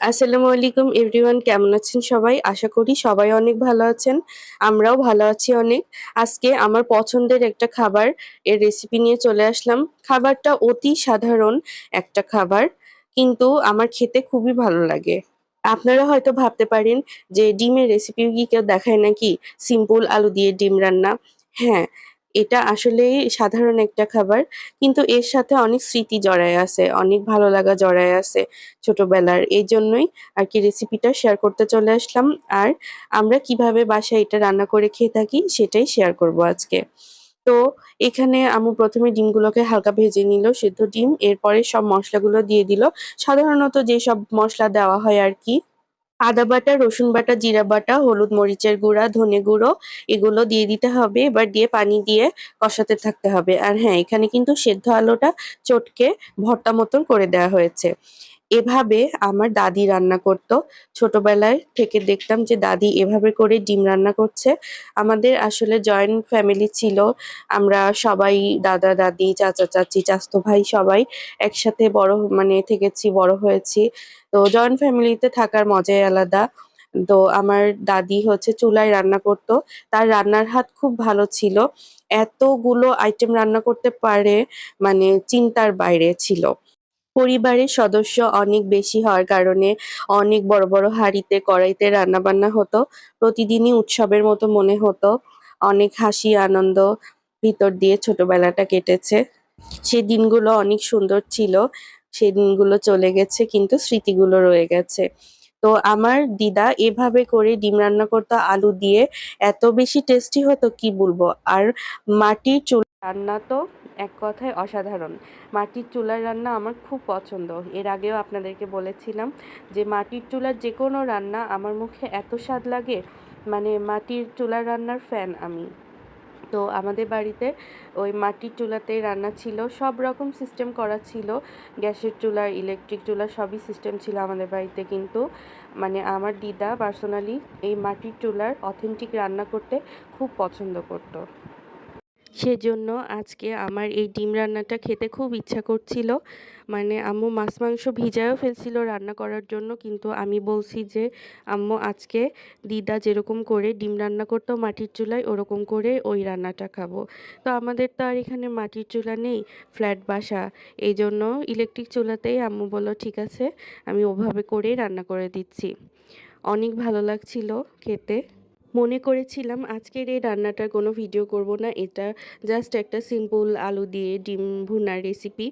আসসালামু আলাইকুম এভরিওয়ান কেমন আছেন সবাই? আশা করি সবাই অনেক ভালো আছেন। আমরাও ভালো আছি অনেক। আজকে আমার পছন্দের একটা খাবার এর রেসিপি নিয়ে চলে আসলাম। খাবারটা অতি সাধারণ একটা খাবার, কিন্তু আমার খেতে খুবই ভালো লাগে। আপনারা হয়তো ভাবতে পারেন যে ডিমের রেসিপি কি কেউ দেখায় নাকি? সিম্পল আলু দিয়ে ডিম রান্না। হ্যাঁ এটা আসলেই সাধারণ একটা খাবার, কিন্তু এর সাথে অনেক স্মৃতি জড়ায় আছে, অনেক ভালো লাগা জড়ায় আছে ছোটবেলার। এই জন্যই আর কি রেসিপিটা শেয়ার করতে চলে আসলাম। আর আমরা কীভাবে বাসায় এটা রান্না করে খেয়ে থাকি সেটাই শেয়ার করব আজকে। তো এখানে আম্মু প্রথমে ডিমগুলোকে হালকা ভেজে নিল, সেদ্ধ ডিম, এরপরে সব মশলাগুলো দিয়ে দিল। সাধারণত যেসব মশলা দেওয়া হয় আর কি আদা বাটা, রসুন বাটা, জিরা বাটা, হলুদ মরিচের গুঁড়া, ধনে গুঁড়ো, এগুলো দিয়ে দিতে হবে। এবার দিয়ে পানি দিয়ে কষাতে থাকতে হবে। আর হ্যাঁ এখানে কিন্তু সেদ্ধ আলুটা চটকে ভর্তা মতন করে দেওয়া হয়েছে। এভাবে আমার দাদি রান্না করতো। ছোটবেলায় থেকে দেখতাম যে দাদি এভাবে করে ডিম রান্না করছে। আমাদের আসলে জয়েন্ট ফ্যামিলি ছিল। আমরা সবাই দাদা, দাদি, চাচা, চাচি চাচতো ভাই সবাই একসাথে বড় মানে থেকেছি, বড় হয়েছি। তো জয়েন্ট ফ্যামিলিতে থাকার মজাই আলাদা। তো আমার দাদি হচ্ছে চুলায় রান্না করতো। তার রান্নার হাত খুব ভালো ছিল। এতগুলো আইটেম রান্না করতে পারে মানে চিন্তার বাইরে ছিল। পরিবারের সদস্য অনেক বেশি হওয়ার কারণে অনেক বড় বড় হাঁড়িতে, কড়াইতে রান্না বান্না হতো। প্রতিদিনই উৎসবের মতো মনে হতো। অনেক হাসি, আনন্দ ভিতর দিয়ে ছোটবেলাটা কেটেছে। সে দিনগুলো অনেক সুন্দর ছিল। সেই দিনগুলো চলে গেছে, কিন্তু স্মৃতিগুলো রয়ে গেছে। তো আমার দিদা এভাবে করে ডিম রান্না করতো, আলু দিয়ে। এত বেশি টেস্টি হতো, কি বলব? আর মাটির চুল রান্না তো এক কথায় অসাধারণ। মাটির চুলার রান্না আমার খুব পছন্দ। এর আগেও আপনাদেরকে বলেছিলাম যে মাটির চুলার যে কোনো রান্না আমার মুখে এত স্বাদ লাগে। মানে মাটির চুলার রান্নার ফ্যান আমি। তো আমাদের বাড়িতে ওই মাটির চুলাতেই রান্না ছিল। সব রকম সিস্টেম করা ছিল। গ্যাসের চুলা ইলেকট্রিক চুলা সবই সিস্টেম ছিল আমাদের বাড়িতে। কিন্তু মানে আমার দিদা পার্সোনালি এই মাটির চুলার অথেন্টিক রান্না করতে খুব পছন্দ করতো। সেজন্য আজকে আমার এই ডিম রান্নাটা খেতে খুব ইচ্ছা করছিল। মানে আম্মু মাছ, মাংস ভিজায়ও ফেলছিল রান্না করার জন্য, কিন্তু আমি বলছি যে, আম্মু, আজকে দিদা যেরকম করে ডিম রান্না করতো মাটির চুলায়, ওরকম করে ওই রান্নাটা খাব। তো আমাদের তো আর এখানে মাটির চুলা নেই, ফ্ল্যাট বাসা। এই জন্য ইলেকট্রিক চুলাতেই আম্মু বলো ঠিক আছে, আমি ওভাবে করেই রান্না করে দিচ্ছি। অনেক ভালো লাগছিল খেতে। মনে করেছিলাম, আজকের এই রান্নাটার কোনো ভিডিও করব না। এটা জাস্ট একটা সিম্পল আলু দিয়ে ডিম ভুনার রেসিপি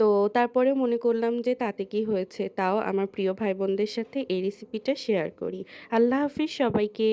তো তারপরে মনে করলাম যে তাতে কি হয়েছে, তাও আমার প্রিয় ভাই বোনদের সাথে এই রেসিপিটা শেয়ার করি। আল্লাহ হাফিজ সবাইকে।